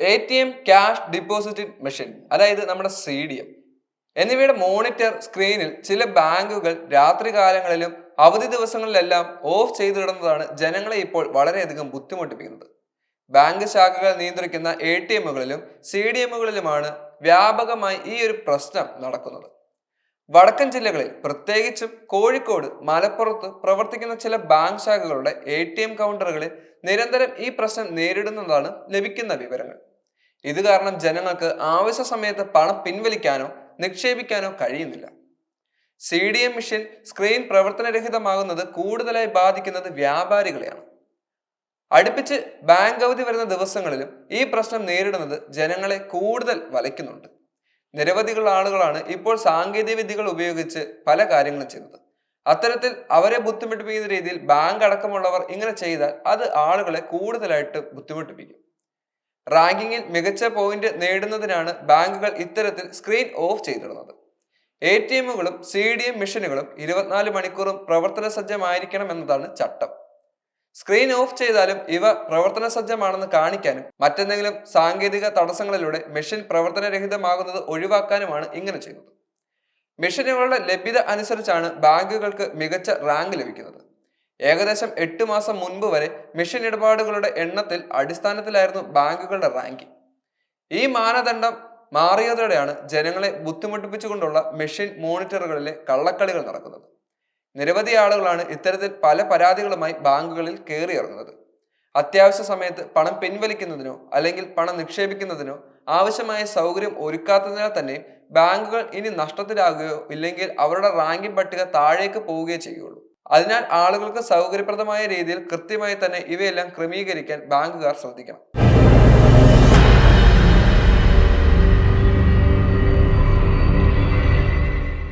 A T M cash deposit machine അതായത് നമ്മുടെ C D M എന്നിവയുടെ മോണിറ്റർ സ്ക്രീനിൽ ചില ബാങ്കുകൾ രാത്രികാലങ്ങളിലും അവധി ദിവസങ്ങളിലെല്ലാം ഓഫ് ചെയ്തിടുന്നതാണ് ജനങ്ങളെ ഇപ്പോൾ വളരെയധികം ബുദ്ധിമുട്ടിപ്പിക്കുന്നത്. ബാങ്ക് ശാഖകൾ നിയന്ത്രിക്കുന്ന എ ടി എമ്മുകളിലും സി ഡി എമ്മുകളിലുമാണ് വ്യാപകമായി ഈ ഒരു പ്രശ്നം നടക്കുന്നത്. വടക്കൻ ജില്ലകളിൽ പ്രത്യേകിച്ചും കോഴിക്കോട് മലപ്പുറത്ത് പ്രവർത്തിക്കുന്ന ചില ബാങ്ക് ശാഖകളുടെ എ ടി എം കൗണ്ടറുകളിൽ നിരന്തരം ഈ പ്രശ്നം നേരിടുന്നതാണ് ലഭിക്കുന്ന വിവരങ്ങൾ. ഇത് കാരണം ജനങ്ങൾക്ക് ആവശ്യ സമയത്ത് പണം പിൻവലിക്കാനോ നിക്ഷേപിക്കാനോ കഴിയുന്നില്ല. C D M machine screen പ്രവർത്തനരഹിതമാകുന്നത് കൂടുതലായി ബാധിക്കുന്നത് വ്യാപാരികളെയാണ്. അടുപ്പിച്ച് ബാങ്ക് അവധി വരുന്ന ദിവസങ്ങളിലും ഈ പ്രശ്നം നേരിടുന്നത് ജനങ്ങളെ കൂടുതൽ വലയ്ക്കുന്നുണ്ട്. നിരവധികൾ ആളുകളാണ് ഇപ്പോൾ സാങ്കേതിക വിദ്യകൾ ഉപയോഗിച്ച് പല കാര്യങ്ങളും ചെയ്യുന്നത്. അത്തരത്തിൽ അവരെ ബുദ്ധിമുട്ടിപ്പിക്കുന്ന രീതിയിൽ ബാങ്ക് അടക്കമുള്ളവർ ഇങ്ങനെ ചെയ്താൽ അത് ആളുകളെ കൂടുതലായിട്ട് ബുദ്ധിമുട്ടിപ്പിക്കും. റാങ്കിങ്ങിൽ മികച്ച പോയിന്റ് നേടുന്നതിനാണ് ബാങ്കുകൾ ഇത്തരത്തിൽ സ്ക്രീൻ ഓഫ് ചെയ്തിടുന്നത്. എ ടി എമ്മുകളും സി ഡി എം മെഷീനുകളും ഇരുപത്തിനാല് മണിക്കൂറും പ്രവർത്തന സജ്ജമായിരിക്കണം എന്നതാണ് ചട്ടം. സ്ക്രീൻ ഓഫ് ചെയ്താലും ഇവ പ്രവർത്തന സജ്ജമാണെന്ന് കാണിക്കാനും മറ്റെന്തെങ്കിലും സാങ്കേതിക തടസ്സങ്ങളിലൂടെ മെഷീൻ പ്രവർത്തനരഹിതമാകുന്നത് ഒഴിവാക്കാനുമാണ് ഇങ്ങനെ ചെയ്യുന്നത്. മെഷീനുകളുടെ ലഭ്യത അനുസരിച്ചാണ് ബാങ്കുകൾക്ക് മികച്ച റാങ്ക് ലഭിക്കുന്നത്. ഏകദേശം എട്ട് മാസം മുൻപ് വരെ മെഷീൻ ഇടപാടുകളുടെ എണ്ണത്തിൽ അടിസ്ഥാനത്തിലായിരുന്നു ബാങ്കുകളുടെ റാങ്ക് ഈ മാനദണ്ഡം മാറിയതോടെയാണ് ജനങ്ങളെ ബുദ്ധിമുട്ടിപ്പിച്ചുകൊണ്ടുള്ള മെഷീൻ മോണിറ്ററുകളിലെ കള്ളക്കളികൾ നടക്കുന്നത്. നിരവധി ആളുകളാണ് ഇത്തരത്തിൽ പല പരാതികളുമായി ബാങ്കുകളിൽ കയറിയിറങ്ങുന്നത് അത്യാവശ്യ സമയത്ത് പണം പിൻവലിക്കുന്നതിനോ അല്ലെങ്കിൽ പണം നിക്ഷേപിക്കുന്നതിനോ ആവശ്യമായ സൗകര്യം ഒരുക്കാത്തതിനാൽ തന്നെ ബാങ്കുകൾ ഇനി നഷ്ടത്തിലാകുകയോ ഇല്ലെങ്കിൽ അവരുടെ റാങ്കിംഗ് പട്ടിക താഴേക്ക് പോവുകയോ ചെയ്യുള്ളൂ. അതിനാൽ ആളുകൾക്ക് സൗകര്യപ്രദമായ രീതിയിൽ കൃത്യമായി തന്നെ ഇവയെല്ലാം ക്രമീകരിക്കാൻ ബാങ്കുകാർ ശ്രദ്ധിക്കണം.